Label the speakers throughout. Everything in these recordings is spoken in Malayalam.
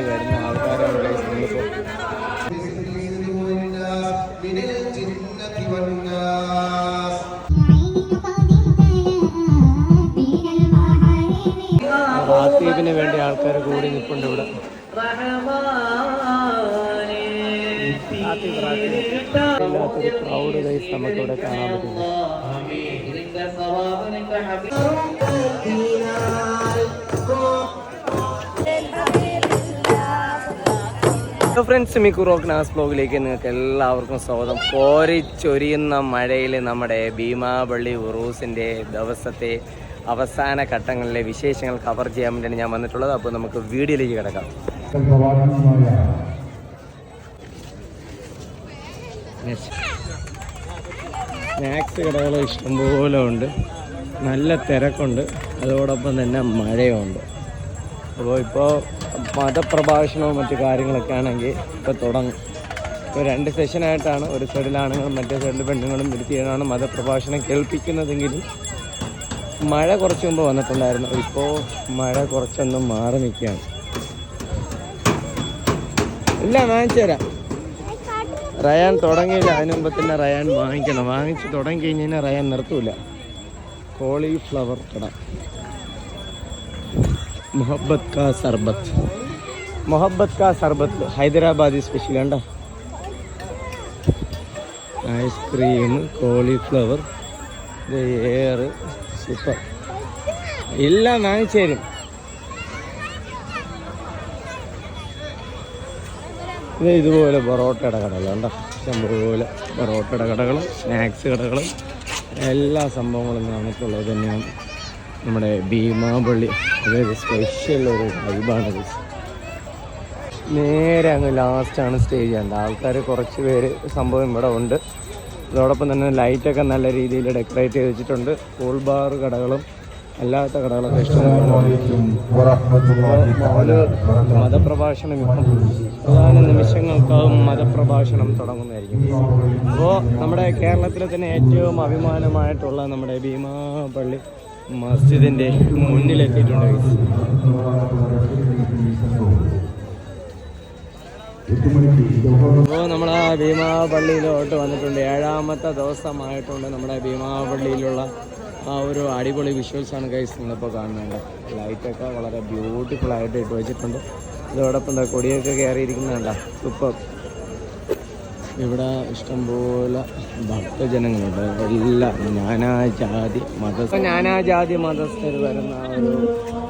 Speaker 1: വരുന്ന
Speaker 2: ആൾക്കാരുടെ
Speaker 1: ഹാത്തീബിന് വേണ്ടി ആൾക്കാർ കൂടി നിൽപ്പുണ്ട് ഇവിടെ. ഇല്ലാത്തൊരു ക്രൗഡ് ഗൈസ് നമുക്ക് ഇവിടെ കാണാൻ പറ്റുന്നു ഫ്രണ്ട്സ് മിക്കുറോക്ക് നാസ് ബ്ലോഗിലേക്ക് നിങ്ങൾക്ക് എല്ലാവർക്കും സ്വാഗതം. കോരിച്ചൊരിയുന്ന മഴയിൽ നമ്മുടെ ഭീമാപള്ളി ഉറൂസിന്റെ ദിവസത്തെ അവസാന ഘട്ടങ്ങളിലെ വിശേഷങ്ങൾ കവർ ചെയ്യാൻ വേണ്ടിയാണ് ഞാൻ വന്നിട്ടുള്ളത്. അപ്പോൾ നമുക്ക് വീഡിയോയിലേക്ക് കിടക്കാം. സ്നാക്സ് കടകൾ ഇഷ്ടംപോലെ ഉണ്ട്. നല്ല തിരക്കുണ്ട്. അതോടൊപ്പം തന്നെ മഴയുണ്ട് അപ്പോൾ ഇപ്പോൾ മതപ്രഭാഷണവും മറ്റു കാര്യങ്ങളൊക്കെ ആണെങ്കിൽ ഇപ്പോൾ തുടങ്ങും. ഇപ്പോൾ രണ്ട് സെഷനായിട്ടാണ് ഒരു സൈഡിൽ ആണുങ്ങളും മറ്റേ സൈഡിൽ പെണ്ണുങ്ങളും ഇരുത്തിയാണ് മതപ്രഭാഷണം കേൾപ്പിക്കുന്നതെങ്കിലും മഴ കുറച്ച് മുമ്പ് വന്നിട്ടുണ്ടായിരുന്നു. ഇപ്പോൾ മഴ കുറച്ചൊന്നും മാറി നിൽക്കുകയാണ്. ഇല്ല വാങ്ങിച്ചു തരാം. റയാൻ തുടങ്ങിയില്ല. അതിന് മുമ്പ് തന്നെ റയാൻ വാങ്ങിക്കണം. വാങ്ങിച്ച് തുടങ്ങി കഴിഞ്ഞാൽ റയാൻ നിർത്തൂല. കോളിഫ്ലവർ കട മുഹബത് കാ സർബത്ത്. മൊഹബത് കാ സർബത്ത്. ഹൈദരാബാദി സ്പെഷ്യൽ ഉണ്ട ഐസ്ക്രീം കോളിഫ്ലവർ ഏറ് സൂപ്പർ എല്ലാം വാങ്ങിച്ചേരും ഇത് ഇതുപോലെ പൊറോട്ടയുടെ കടകൾ ഇഷ്ടംപോലെ പൊറോട്ടയുടെ കടകൾ സ്നാക്സ് കടകൾ എല്ലാ സംഭവങ്ങളും നമുക്കുള്ളത് തന്നെയാണ് നമ്മുടെ ഭീമാപള്ളി. അതായത് സ്പെഷ്യൽ ഒരു വൈബാണ് നേരെ അങ്ങ് ലാസ്റ്റാണ് സ്റ്റേജ് ചെയ്യേണ്ടത് ആൾക്കാർ കുറച്ച് പേര് സംഭവം ഇവിടെ ഉണ്ട്. അതോടൊപ്പം തന്നെ ലൈറ്റൊക്കെ നല്ല രീതിയിൽ ഡെക്കറേറ്റ് ചെയ്ത് വെച്ചിട്ടുണ്ട് കൂൾ ബാർ കടകളും അല്ലാത്ത കടകളൊക്കെ ഇഷ്ടമാണ് മതപ്രഭാഷണം പ്രധാന നിമിഷങ്ങൾക്കാവും മതപ്രഭാഷണം തുടങ്ങുന്നതായിരിക്കും. അപ്പോൾ നമ്മുടെ കേരളത്തിലെ തന്നെ ഏറ്റവും അഭിമാനമായിട്ടുള്ള നമ്മുടെ ഭീമാപള്ളി മസ്ജിദിന്റെ മുന്നിലെത്തിയിട്ടുണ്ട്. അപ്പോൾ നമ്മൾ ആ ഭീമാപള്ളിയിലോട്ട് വന്നിട്ടുണ്ട്. ഏഴാമത്തെ ദിവസമായിട്ടുണ്ട് നമ്മുടെ ഭീമാപള്ളിയിലുള്ള ആ ഒരു അടിപൊളി വിഷ്വൽസ് ആണ് ഗൈസ് നിങ്ങളിപ്പോൾ കാണുന്നുണ്ട് ലൈറ്റൊക്കെ വളരെ ബ്യൂട്ടിഫുൾ ആയിട്ട് ഇട്ട് വെച്ചിട്ടുണ്ട്. ഇതോടൊപ്പം എന്താ കൊടിയൊക്കെ കയറിയിരിക്കുന്നുണ്ടോ സൂപ്പർ. ഇവിടെ ഇഷ്ടംപോലെ ഭക്തജനങ്ങളുണ്ട്. എല്ലാ നാനാജാതി മത നാനാജാതി മതസ്ഥർ വരുന്ന ഒരു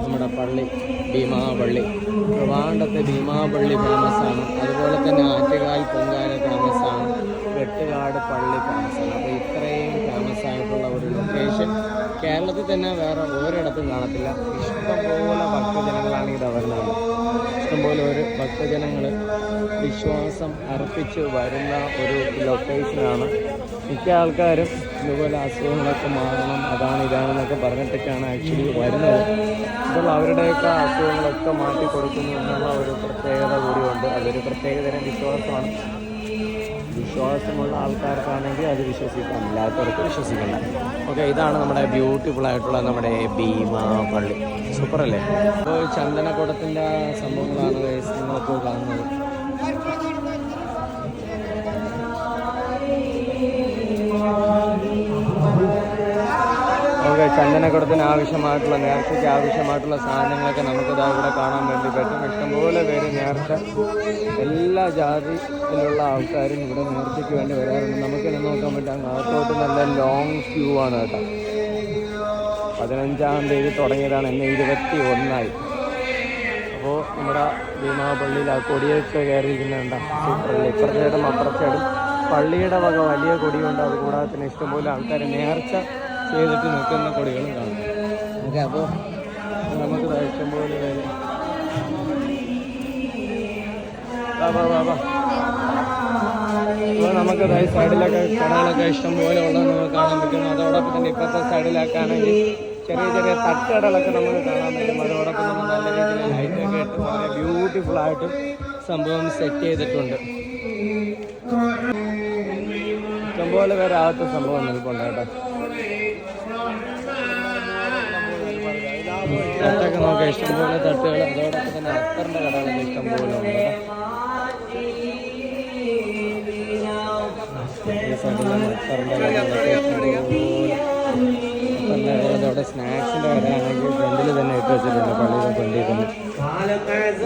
Speaker 1: നമ്മുടെ പള്ളി ഭീമാപള്ളി പ്രവാണ്ടത്തെ ഭീമാപള്ളി ഫേമസാണ്. അതുപോലെ തന്നെ ആറ്റുകാൽ പൊങ്കാല ഫേമസാണ്. വെട്ടുകാട് പള്ളി ഫേമസാണ്. അപ്പോൾ ഇത്രയും ഫേമസ് ആയിട്ടുള്ള ഒരു ലൊക്കേഷൻ കേരളത്തിൽ തന്നെ വേറെ ഒരിടത്തും കാണത്തില്ല. ഇഷ്ടംപോലെ ഭക്തജനങ്ങളാണ് ഇത് വരുന്നത്. ഇഷ്ടംപോലെ ഒരു ഭക്തജനങ്ങൾ വിശ്വാസം അർപ്പിച്ച് വരുന്ന ഒരു ലൊക്കേഷനാണ് മിക്ക ആൾക്കാരും ഇതുപോലെ അസുഖങ്ങളൊക്കെ മാറണം അതാണ് ഇതാണെന്നൊക്കെ പറഞ്ഞിട്ടൊക്കെയാണ് ആക്ച്വലി വരുന്നത്. അപ്പോൾ അവരുടെയൊക്കെ അസുഖങ്ങളൊക്കെ മാറ്റി കൊടുക്കുന്നു എന്നുള്ള ഒരു പ്രത്യേകത കൂടിയുണ്ട്. അതൊരു പ്രത്യേകതരം വിശ്വാസമാണ്. വിശ്വാസമുള്ള ആൾക്കാർക്കാണെങ്കിൽ അത് വിശ്വസിക്കാം അല്ലാത്തവർക്ക് വിശ്വസിക്കണ്ട. ഓക്കെ ഇതാണ് നമ്മുടെ ബ്യൂട്ടിഫുൾ ആയിട്ടുള്ള നമ്മുടെ ഭീമ പള്ളി. സൂപ്പർ അല്ലേ? അപ്പോൾ ചന്ദനക്കുടത്തിന്റെ സംഭവങ്ങളാണ് നിങ്ങളിപ്പോൾ കാണുന്നത്. ചന്ദനക്കുടത്തിന് ആവശ്യമായിട്ടുള്ള നേർച്ചയ്ക്ക് ആവശ്യമായിട്ടുള്ള സാധനങ്ങളൊക്കെ നമുക്കിതാ ഇവിടെ കാണാൻ വേണ്ടി പറ്റും. ഇഷ്ടംപോലെ പേര് നേർച്ച എല്ലാ ജാതിയിലുള്ള ആൾക്കാരും ഇവിടെ നേർച്ചയ്ക്ക് വേണ്ടി വരാറുണ്ട്. നമുക്കിനി നോക്കാൻ പറ്റാം അകത്തോട്ട് നല്ല ലോങ് ക്യൂ ആണ് കേട്ടോ. പതിനഞ്ചാം തീയതി തുടങ്ങിയതാണ് എന്നെ ഇരുപത്തി ഒന്നായി അപ്പോൾ നമ്മുടെ ഭീമാപള്ളിയിൽ ആ കൊടിയൊക്കെ കയറിയിരിക്കുന്നുണ്ട് സൂപ്പറല്ലേ ഇപ്പുറത്തേടും അപ്പുറത്തേടും അപ്പുറത്തെ പള്ളിയുടെ വക വലിയ കൊടിയുണ്ട് അത് കൂടാതെ തന്നെ ഇഷ്ടംപോലെ ആൾക്കാർ നേർച്ച ചെയ്തിട്ട് നിൽക്കുന്ന കൊടികളും കാണും. ഓക്കെ അപ്പോൾ നമുക്ക് ഇഷ്ടം വാ അപ്പോൾ നമുക്ക് ഈ സൈഡിലൊക്കെ കടകളൊക്കെ ഇഷ്ടം പോലെ ഉള്ളത് നമുക്ക് കാണാൻ പറ്റും. അതോടൊപ്പം തന്നെ ഇപ്പോഴത്തെ സൈഡിലാക്കാണെങ്കിൽ ചെറിയ ചെറിയ തട്ടുകടകളൊക്കെ നമുക്ക് കാണാൻ പറ്റും. അതോടൊപ്പം തന്നെ നല്ല രീതിയിൽ ലൈറ്റൊക്കെ ഇട്ട് വളരെ ബ്യൂട്ടിഫുൾ ആയിട്ട് സംഭവം സെറ്റ് ചെയ്തിട്ടുണ്ട്. ഇഷ്ടംപോലെ പേര് അകത്ത് സംഭവം നിൽപ്പുണ്ട് കേട്ടോ. തട്ടൊക്കെ നോക്കാം. ഇഷ്ടംപോലെ തട്ടുകൾ. അതോടൊപ്പം തന്നെ അത്തറിന്റെ കടകളൊക്കെ ഇഷ്ടംപോലെ ഉണ്ട്. അത്തറിന്റെ കടകളൊക്കെ ഇഷ്ടംപോലെ. അതോടെ സ്നാക്സിന്റെ കടയാണെങ്കിൽ ഫ്രണ്ടിൽ തന്നെ ഇട്ട് വെച്ചിട്ടുണ്ട് പള്ളിയുടെ ഫ്രണ്ടിൽ തന്നെ.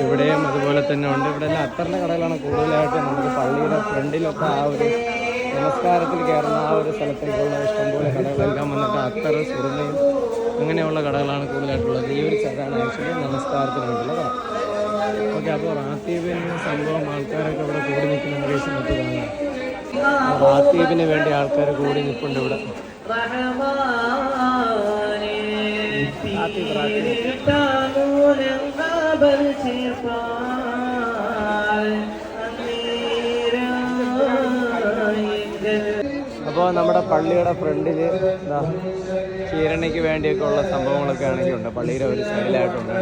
Speaker 1: ഇവിടെയും അതുപോലെ തന്നെ ഉണ്ട്. ഇവിടെ എല്ലാം അത്തറിന്റെ കടകളാണ് കൂടുതലായിട്ട് നമുക്ക് പള്ളിയുടെ ഫ്രണ്ടിലൊക്കെ ആ ഒരു നമസ്കാരത്തിൽ കയറുന്ന ആ ഒരു സ്ഥലത്തേക്കുള്ള ഇഷ്ടംപോലെ കടകളെല്ലാം വന്നിട്ട് അത്തറ് സുറുമയും അങ്ങനെയുള്ള കടകളാണ് കൂടുതലായിട്ടുള്ളത്. ഈ ഒരു ചടങ്ങാണ് ആക്ച്വലി. നമസ്കാരത്തിന് വേണ്ടിയുള്ള കട ഓക്കെ അപ്പോൾ റാത്തീപിന് സംഭവം ആൾക്കാരൊക്കെ ഇവിടെ കൂടി നിൽക്കുന്ന കേസ് മറ്റു കാണാം റാത്തീപിന് വേണ്ടി ആൾക്കാർ കൂടി നിൽപ്പുണ്ട് ഇവിടെ. റാത്തീബ് റാത്തീബ് അപ്പോൾ നമ്മുടെ പള്ളിയുടെ ഫ്രണ്ടിൽ എന്താ ചീരണിക്ക് വേണ്ടിയൊക്കെ ഉള്ള സംഭവങ്ങളൊക്കെ ആണെങ്കിൽ ഉണ്ട്. പള്ളിയുടെ ഒരു സ്റ്റൈലായിട്ടുണ്ട്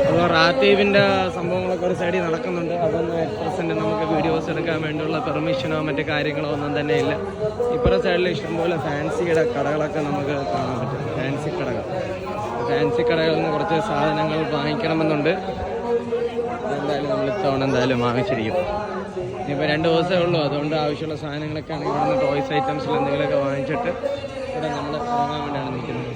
Speaker 1: അപ്പോൾ റാത്തീവിന്റെ സംഭവങ്ങളൊക്കെ ഒരു സൈഡിൽ നടക്കുന്നുണ്ട്. അതൊന്നും അറ്റ് പ്രസന്റ് നമുക്ക് വീഡിയോസ് എടുക്കാൻ വേണ്ടിയുള്ള പെർമിഷനോ മറ്റു കാര്യങ്ങളോ ഒന്നും തന്നെ ഇല്ല. ഇപ്പുറത്തെ സൈഡിൽ ഇഷ്ടംപോലെ ഫാൻസിയുടെ കടകളൊക്കെ നമുക്ക് കാണാൻ പറ്റും. ഫാൻസി കടകൾ. ഫാൻസി കടകളിൽ നിന്ന് കുറച്ച് സാധനങ്ങൾ വാങ്ങിക്കണമെന്നുണ്ട് എന്തായാലും നമ്മൾ ഇത്തവണ എന്തായാലും വാങ്ങിച്ചിരിക്കും ഇനിയിപ്പോൾ രണ്ട് ദിവസമേ ഉള്ളൂ അതുകൊണ്ട് ആവശ്യമുള്ള സാധനങ്ങളൊക്കെ ആണെങ്കിൽ ഇവിടെ നിന്ന് ടോയ്സ് ഐറ്റംസിൽ എന്തെങ്കിലുമൊക്കെ വാങ്ങിച്ചിട്ട് ഇവിടെ നമ്മൾ ഇറങ്ങാൻ വേണ്ടിയാണ് നിൽക്കുന്നത്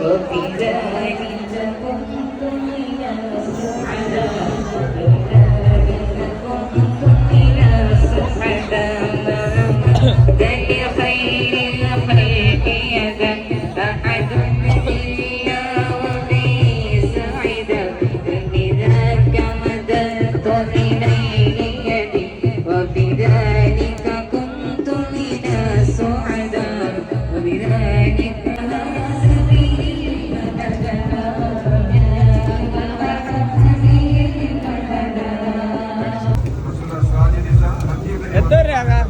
Speaker 3: وبذلك
Speaker 1: টাকা